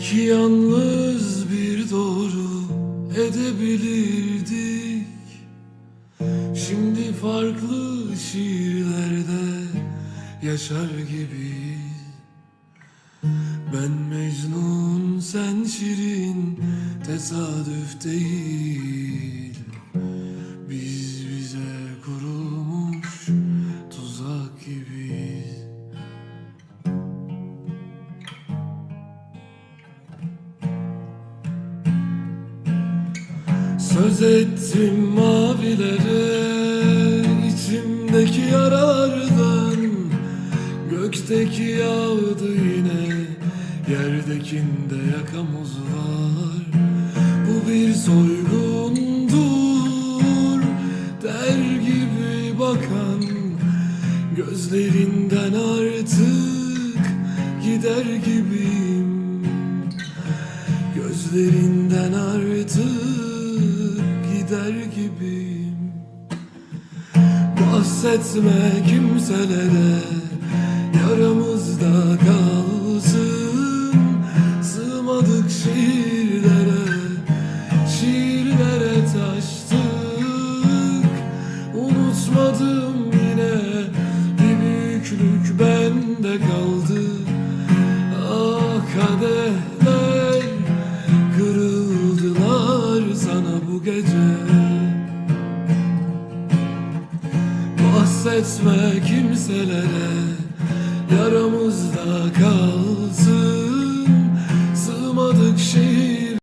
İki yalnız bir doğru edebilirdik. Şimdi farklı şiirlerde yaşar gibiyiz. Ben Mecnun sen Şirin tesadüf değil Söz ettim mavilere içimdeki yaralardan Gökteki yağdı yine Yerdekinde yakamuz var Bu bir soygundur Der gibi bakan. Gözlerinden artık Gider gibiyim. Gözlerinden artık gider gibiyim. Bahsetme kimselere Yaramızda kalsın. Sığmadık şiirlere Şiirlere taştık. Unutmadım yine Bir büyüklük bende kaldı bu gece. Bahsetme kimselere Yaramızda kal